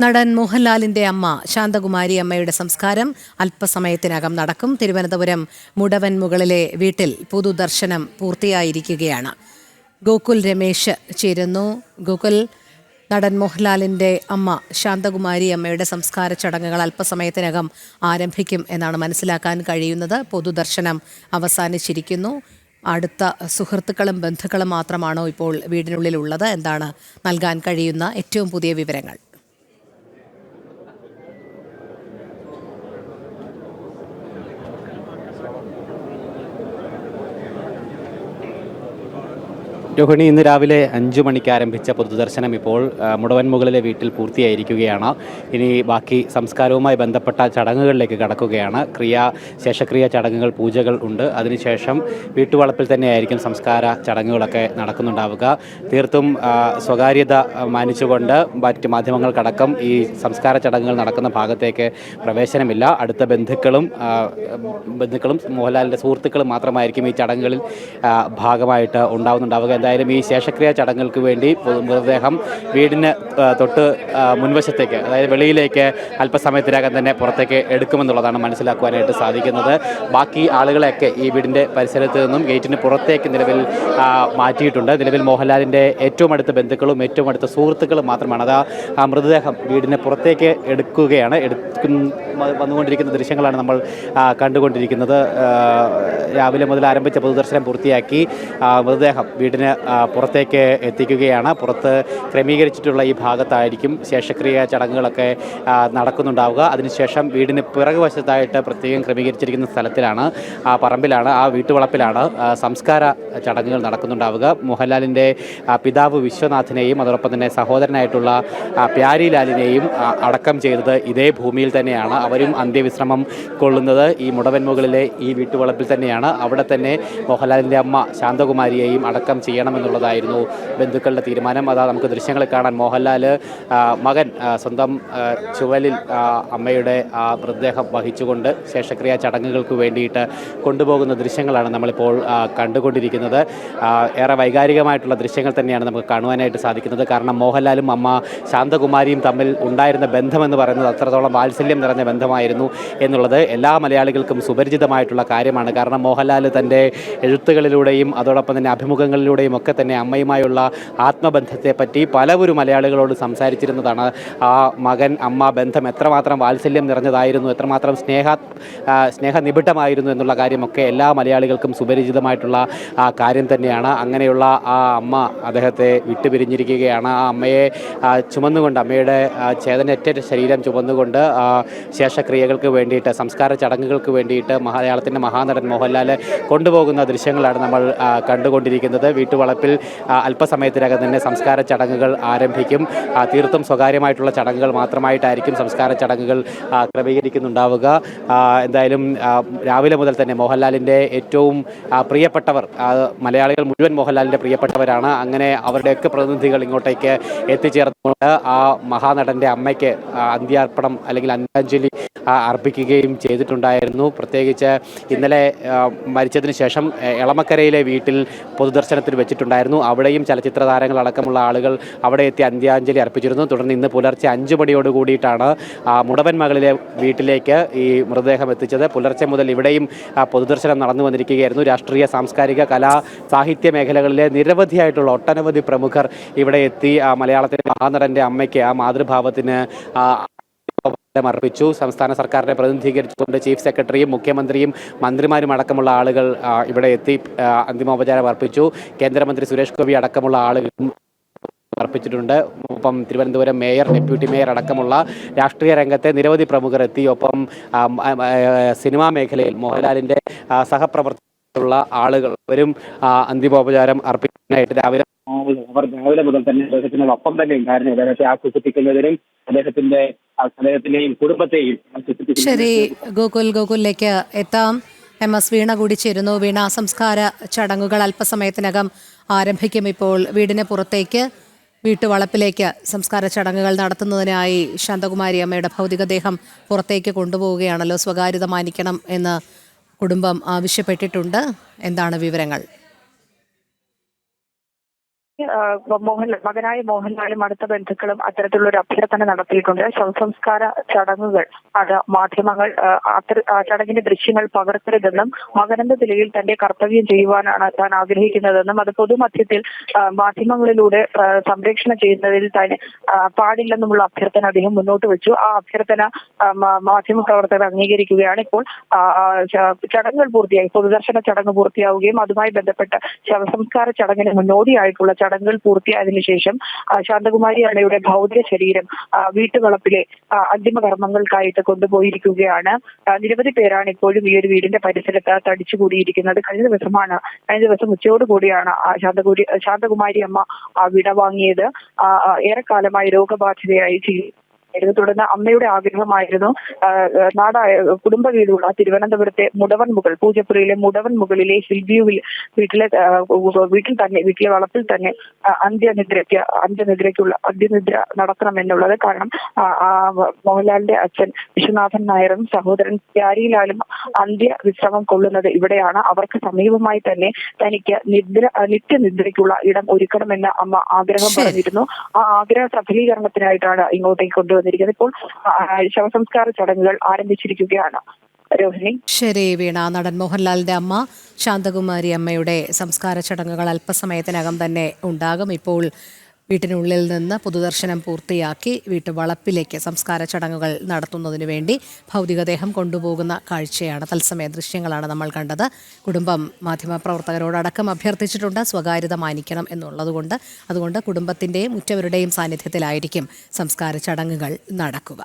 നടൻ മോഹൻലാലിന്റെ അമ്മ ശാന്തകുമാരി അമ്മയുടെ സംസ്കാരം അല്പസമയത്തിനകം നടക്കും. തിരുവനന്തപുരം മുടവൻ മുകളിലെ വീട്ടിൽ പൊതുദർശനം പൂർത്തിയായിരിക്കുകയാണ്. ഗോകുൽ രമേശ് ചേരുന്നു. ഗോകുൽ നടൻ മോഹൻലാലിന്റെ അമ്മ ശാന്തകുമാരി അമ്മയുടെ സംസ്കാര ചടങ്ങുകൾ അല്പസമയത്തിനകം ആരംഭിക്കും എന്നാണ് മനസ്സിലാക്കാൻ കഴിയുന്നത്. പൊതുദർശനം അവസാനിച്ചിരിക്കുന്നു. അടുത്ത സുഹൃത്തുക്കളും ബന്ധുക്കളും മാത്രമാണോ ഇപ്പോൾ വീടിനുള്ളിലുള്ളത്? എന്താണ് നൽകാൻ കഴിയുന്ന ഏറ്റവും പുതിയ വിവരങ്ങൾ? രോഹിണി ഇന്ന് രാവിലെ അഞ്ചു മണിക്ക് ആരംഭിച്ച പൊതുദർശനം ഇപ്പോൾ മുടവൻ മുകളിലെ വീട്ടിൽ പൂർത്തിയായിരിക്കുകയാണ്. ഇനി ബാക്കി സംസ്കാരവുമായി ബന്ധപ്പെട്ട ചടങ്ങുകളിലേക്ക് കടക്കുകയാണ്. ക്രിയ ശേഷക്രിയ ചടങ്ങുകൾ പൂജകൾ ഉണ്ട്. അതിനുശേഷം വീട്ടുവളപ്പിൽ തന്നെയായിരിക്കും സംസ്കാര ചടങ്ങുകളൊക്കെ നടക്കുന്നുണ്ടാവുക. തീർത്തും സ്വകാര്യത മാനിച്ചുകൊണ്ട് മറ്റ് മാധ്യമങ്ങൾക്കടക്കം ഈ സംസ്കാര ചടങ്ങുകൾ നടക്കുന്ന ഭാഗത്തേക്ക് പ്രവേശനമില്ല. അടുത്ത ബന്ധുക്കളും ബന്ധുക്കളും മോഹൻലാലിന്റെ സുഹൃത്തുക്കളും മാത്രമായിരിക്കും ഈ ചടങ്ങുകളിൽ ഭാഗമായിട്ട് ഉണ്ടാവുന്നുണ്ടാവുക. എന്തായാലും ഈ ശേഷക്രിയ ചടങ്ങുകൾക്ക് വേണ്ടി മൃതദേഹം വീടിന് തൊട്ട് മുൻവശത്തേക്ക് അതായത് വെളിയിലേക്ക് അല്പസമയത്തിനകം തന്നെ പുറത്തേക്ക് എടുക്കുമെന്നുള്ളതാണ് മനസ്സിലാക്കുവാനായിട്ട് സാധിക്കുന്നത്. ബാക്കി ആളുകളെയൊക്കെ ഈ വീടിന്റെ പരിസരത്ത് നിന്നും ഗേറ്റിന് പുറത്തേക്ക് നിലവിൽ മാറ്റിയിട്ടുണ്ട്. നിലവിൽ മോഹൻലാലിന്റെ ഏറ്റവും അടുത്ത ബന്ധുക്കളും ഏറ്റവും അടുത്ത സുഹൃത്തുക്കളും മാത്രമാണ്. അത് ആ- മൃതദേഹം വീടിന് പുറത്തേക്ക് എടുക്കുകയാണ്. എടുക്കുന്ന വന്നുകൊണ്ടിരിക്കുന്ന ദൃശ്യങ്ങളാണ് നമ്മൾ കണ്ടുകൊണ്ടിരിക്കുന്നത്. രാവിലെ മുതൽ ആരംഭിച്ച പൊതുദർശനം പൂർത്തിയാക്കി മൃതദേഹം വീടിന് പുറത്തേക്ക് എത്തിക്കുകയാണ്. പുറത്ത് ക്രമീകരിച്ചിട്ടുള്ള ഈ ഭാഗത്തായിരിക്കും ശേഷക്രിയ ചടങ്ങുകളൊക്കെ നടക്കുന്നുണ്ടാവുക. അതിനുശേഷം വീടിന് പിറകു വശത്തായിട്ട് പ്രത്യേകം ക്രമീകരിച്ചിരിക്കുന്ന സ്ഥലത്തിലാണ് ആ പറമ്പിലാണ് ആ വീട്ടുവളപ്പിലാണ് സംസ്കാര ചടങ്ങുകൾ നടക്കുന്നുണ്ടാവുക. മോഹൻലാലിന്റെ പിതാവ് വിശ്വനാഥിനെയും അതോടൊപ്പം തന്നെ സഹോദരനായിട്ടുള്ള പ്യാരിലാലിനെയും അടക്കം ചെയ്തത് ഇതേ ഭൂമിയിൽ തന്നെയാണ്. അവരും അന്ത്യവിശ്രമം കൊള്ളുന്നത് ഈ മുടവൻ മുകളിലെ ഈ വീട്ടുവളപ്പിൽ തന്നെയാണ്. അവിടെ തന്നെ മോഹൻലാലിന്റെ അമ്മ ശാന്തകുമാരിയെയും അടക്കം ചെയ്യണമെന്നുള്ളതായിരുന്നു ബന്ധുക്കളുടെ തീരുമാനം. അതാ നമുക്ക് ദൃശ്യങ്ങളിൽ കാണാൻ മോഹൻലാൽ മകൻ സ്വന്തം ചുവലിൽ അമ്മയുടെ ആ മൃതദേഹം വഹിച്ചുകൊണ്ട് ശേഷക്രിയ ചടങ്ങുകൾക്ക് വേണ്ടിയിട്ട് കൊണ്ടുപോകുന്ന ദൃശ്യങ്ങളാണ് നമ്മളിപ്പോൾ കണ്ടുകൊണ്ടിരിക്കുന്നത്. ഏറെ വൈകാരികമായിട്ടുള്ള ദൃശ്യങ്ങൾ തന്നെയാണ് നമുക്ക് കാണുവാനായിട്ട് സാധിക്കുന്നത്. കാരണം മോഹൻലാലും അമ്മ ശാന്തകുമാരിയും തമ്മിൽ ഉണ്ടായിരുന്ന ബന്ധമെന്ന് പറയുന്നത് അത്രത്തോളം വാത്സല്യം നിറഞ്ഞ ബന്ധമായിരുന്നു എന്നുള്ളത് എല്ലാ മലയാളികൾക്കും സുപരിചിതമായിട്ടുള്ള കാര്യമാണ്. കാരണം മോഹൻലാൽ തന്റെ എഴുത്തുകളിലൂടെയും അതോടൊപ്പം തന്നെ അഭിമുഖങ്ങളിലൂടെയും ഒക്കെ തന്നെ അമ്മയുമായുള്ള ആത്മബന്ധത്തെപ്പറ്റി പലവരും മലയാളികളോട് സംസാരിച്ചിരുന്നതാണ്. ആ മകൻ അമ്മ ബന്ധം എത്രമാത്രം വാത്സല്യം നിറഞ്ഞതായിരുന്നു എത്രമാത്രം സ്നേഹ സ്നേഹനിബിഡമായിരുന്നു എന്നുള്ള കാര്യമൊക്കെ എല്ലാ മലയാളികൾക്കും സുപരിചിതമായിട്ടുള്ള ആ കാര്യം തന്നെയാണ്. അങ്ങനെയുള്ള ആ അമ്മ അദ്ദേഹത്തെ വിട്ടുപിരിഞ്ഞിരിക്കുകയാണ്. ആ അമ്മയെ ചുമന്നുകൊണ്ട് അമ്മയുടെ ചേതനറ്റ ശരീരം ചുമന്നുകൊണ്ട് ശേഷക്രിയകൾക്ക് വേണ്ടിയിട്ട് സംസ്കാര ചടങ്ങുകൾക്ക് വേണ്ടിയിട്ട് മലയാളത്തിന്റെ മഹാനടൻ മോഹൻലാൽ കൊണ്ടുപോകുന്ന ദൃശ്യങ്ങളാണ് നമ്മൾ കണ്ടുകൊണ്ടിരിക്കുന്നത്. വീട്ടുവളപ്പിൽ അല്പസമയത്തിനകം തന്നെ സംസ്കാര ചടങ്ങുകൾ ആരംഭിക്കും. തീർത്തും സ്വകാര്യമായിട്ടുള്ള ചടങ്ങുകൾ മാത്രമായിട്ടായിരിക്കും സംസ്കാര ചടങ്ങുകൾ ക്രമീകരിക്കുന്നുണ്ടാവുക. എന്തായാലും രാവിലെ മുതൽ തന്നെ മോഹൻലാലിന്റെ ഏറ്റവും പ്രിയപ്പെട്ടവർ മലയാളികൾ മുഴുവൻ മോഹൻലാലിന്റെ പ്രിയപ്പെട്ടവരാണ്. അങ്ങനെ അവരുടെയൊക്കെ പ്രതിനിധികൾ ഇങ്ങോട്ടേക്ക് എത്തിച്ചേർന്നുകൊണ്ട് ആ മഹാനടന്റെ അമ്മയ്ക്ക് അന്ത്യാർപ്പണം അല്ലെങ്കിൽ അന്ത്യാഞ്ജലി ആ, അർപ്പിക്കുകയും ചെയ്തിട്ടുണ്ടായിരുന്നു. പ്രത്യേകിച്ച് ഇന്നലെ മരിച്ചതിന് ശേഷം എളമക്കരയിലെ വീട്ടിൽ പൊതുദർശനത്തിൽ വെച്ചിട്ടുണ്ടായിരുന്നു. അവിടെയും ചലച്ചിത്ര താരങ്ങളടക്കമുള്ള ആളുകൾ അവിടെ എത്തി അന്ത്യാഞ്ജലി അർപ്പിച്ചിരുന്നു. തുടർന്ന് ഇന്ന് പുലർച്ചെ അഞ്ചു മണിയോട് കൂടിയിട്ടാണ് മുടവൻ മകളിലെ വീട്ടിലേക്ക് ഈ മൃതദേഹം എത്തിച്ചത്. പുലർച്ചെ മുതൽ ഇവിടെയും പൊതുദർശനം നടന്നു വന്നിരിക്കുകയായിരുന്നു. രാഷ്ട്രീയ സാംസ്കാരിക കലാ സാഹിത്യ മേഖലകളിലെ നിരവധിയായിട്ടുള്ള ഒട്ടനവധി പ്രമുഖർ ഇവിടെ എത്തി. മലയാളത്തിലെ മഹാനടന്റെ അമ്മയ്ക്ക് ആ മാതൃഭാവത്തിന് അർപ്പിച്ചു സംസ്ഥാന സർക്കാരിനെ പ്രതിനിധീകരിച്ചുകൊണ്ട് ചീഫ് സെക്രട്ടറിയും മുഖ്യമന്ത്രിയും മന്ത്രിമാരും അടക്കമുള്ള ആളുകൾ ഇവിടെ എത്തി അന്തിമോപചാരം അർപ്പിച്ചു. കേന്ദ്രമന്ത്രി സുരേഷ് ഗോപി അടക്കമുള്ള ആളുകളും അർപ്പിച്ചിട്ടുണ്ട്. ഒപ്പം തിരുവനന്തപുരം മേയർ ഡെപ്യൂട്ടി മേയർ അടക്കമുള്ള രാഷ്ട്രീയ രംഗത്തെ നിരവധി പ്രമുഖർ എത്തി. ഒപ്പം സിനിമാ മേഖലയിൽ മോഹൻലാലിന്റെ സഹപ്രവർത്തകരുള്ള ആളുകൾ വരും അന്തിമോപചാരം അർപ്പിക്കാനായിട്ട് രാവിലെ അവർ രാവിലെ മുതൽ തന്നെ അദ്ദേഹത്തിനൊപ്പം തന്നെ ഉണ്ടായിരുന്നു. അദ്ദേഹത്തെ ആശ്വസിപ്പിക്കുന്നതിനും അദ്ദേഹത്തിന്റെ അദ്ദേഹത്തിന്റെയും കുടുംബത്തെയും ശരി ഗോകുൽ ഗോകുലിലേക്ക് എത്താം. എം എസ് വീണ കൂടി ചേരുന്നു. വീണ സംസ്കാര ചടങ്ങുകൾ അല്പസമയത്തിനകം ആരംഭിക്കും ഇപ്പോൾ. വീടിന് പുറത്തേക്ക് വീട്ടുവളപ്പിലേക്ക് സംസ്കാര ചടങ്ങുകൾ നടത്തുന്നതിനായി ശാന്തകുമാരി അമ്മയുടെ ഭൗതികദേഹം പുറത്തേക്ക് കൊണ്ടുപോവുകയാണല്ലോ. സ്വകാര്യത മാനിക്കണം എന്ന് കുടുംബം ആവശ്യപ്പെട്ടിട്ടുണ്ട്. എന്താണ് വിവരങ്ങൾ? ആ, മോഹൻലാൽ മകനായ മോഹൻലാലും അടുത്ത ബന്ധുക്കളും അത്തരത്തിലുള്ള ഒരു അഭ്യർത്ഥന നടത്തിയിട്ടുണ്ട്. ശവസംസ്കാര ചടങ്ങുകൾ അത് മാധ്യമങ്ങൾ ചടങ്ങിന്റെ ദൃശ്യങ്ങൾ പകർത്തരുതെന്നും മകനെന്ന നിലയിൽ തന്റെ കർത്തവ്യം ചെയ്യുവാനാണ് താൻ ആഗ്രഹിക്കുന്നതെന്നും അത് പൊതുമധ്യത്തിൽ മാധ്യമങ്ങളിലൂടെ സംപ്രേക്ഷണം ചെയ്യുന്നതിൽ താൻ പാടില്ലെന്നുമുള്ള അഭ്യർത്ഥന അദ്ദേഹം മുന്നോട്ട് വെച്ചു. ആ അഭ്യർത്ഥന മാധ്യമ പ്രവർത്തകർ അംഗീകരിക്കുകയാണ് ഇപ്പോൾ. ചടങ്ങുകൾ പൂർത്തിയായി. പൊതുദർശന ചടങ്ങ് പൂർത്തിയാവുകയും അതുമായി ബന്ധപ്പെട്ട ശവസംസ്കാര ചടങ്ങിന് മുന്നോടിയായിട്ടുള്ള ചടങ്ങുകൾ പൂർത്തിയായതിനു ശേഷം ശാന്തകുമാരി അമ്മയുടെ ഭൗതിക ശരീരം വീട്ടുവളപ്പിലെ ആ, അന്തിമ കർമ്മങ്ങൾക്കായിട്ട് കൊണ്ടുപോയിരിക്കുകയാണ്. നിരവധി പേരാണ് ഇപ്പോഴും ഈ ഒരു വീടിന്റെ പരിസരത്ത് തടിച്ചുകൂടിയിരിക്കുന്നത്. കഴിഞ്ഞ ദിവസമാണ് കഴിഞ്ഞ ദിവസം ഉച്ചയോടുകൂടിയാണ് ആ ശാന്തകുരി ശാന്തകുമാരി അമ്മ വിടവാങ്ങിയത്. ഏറെക്കാലമായി രോഗബാധിതയായി ചികി- ആയിരുന്നു തുടർന്ന് അമ്മയുടെ ആഗ്രഹമായിരുന്നു. നാടായ കുടുംബ വീടുള്ള തിരുവനന്തപുരത്തെ മുടവൻ മുകൾ പൂജപ്പുരയിലെ മുടവൻ മുകളിലെ ഹിൽവ്യൂവിൽ വീട്ടിലെ വീട്ടിൽ തന്നെ വീട്ടിലെ വളപ്പിൽ തന്നെ അന്ത്യനിദ്രയ്ക്ക് അന്ത്യനിദ്രയ്ക്കുള്ള അന്ത്യനിദ്ര നടത്തണം എന്നുള്ളത് കാരണം മോഹൻലാലിന്റെ അച്ഛൻ വിശ്വനാഥൻ നായരും സഹോദരൻ പ്യാരിലാലും അന്ത്യ വിശ്രമം കൊള്ളുന്നത് ഇവിടെയാണ്. അവർക്ക് സമീപമായി തന്നെ തനിക്ക് നിദ്ര നിത്യനിദ്രയ്ക്കുള്ള ഇടം ഒരുക്കണമെന്ന് അമ്മ ആഗ്രഹം പറഞ്ഞിരുന്നു. ആ ആഗ്രഹ സഫലീകരണത്തിനായിട്ടാണ് ഇങ്ങോട്ടേക്ക് കൊണ്ടുവന്നിരിക്കുന്നത് ഇപ്പോൾ ശവസംസ്കാര ചടങ്ങുകൾ ആരംഭിച്ചിരിക്കുകയാണ്. രോഹിണി. ശരി വീണ. നടൻ മോഹൻലാലിന്റെ അമ്മ ശാന്തകുമാരി അമ്മയുടെ സംസ്കാര ചടങ്ങുകൾ അല്പസമയത്തിനകം തന്നെ ഉണ്ടാകും. ഇപ്പോൾ വീട്ടിനുള്ളിൽ നിന്ന് പൊതുദർശനം പൂർത്തിയാക്കി വീട്ടുവളപ്പിലേക്ക് സംസ്കാര ചടങ്ങുകൾ നടത്തുന്നതിനു വേണ്ടി ഭൗതികദേഹം കൊണ്ടുപോകുന്ന കാഴ്ചയാണ് തത്സമയ ദൃശ്യങ്ങളാണ് നമ്മൾ കണ്ടത്. കുടുംബം മാധ്യമപ്രവർത്തകരോടക്കം അഭ്യർത്ഥിച്ചിട്ടുണ്ട് സ്വകാര്യത മാനിക്കണം എന്നുള്ളതുകൊണ്ട് അതുകൊണ്ട് കുടുംബത്തിന്റെയും ഉറ്റവരുടെയും സാന്നിധ്യത്തിലായിരിക്കും സംസ്കാര ചടങ്ങുകൾ നടക്കുക.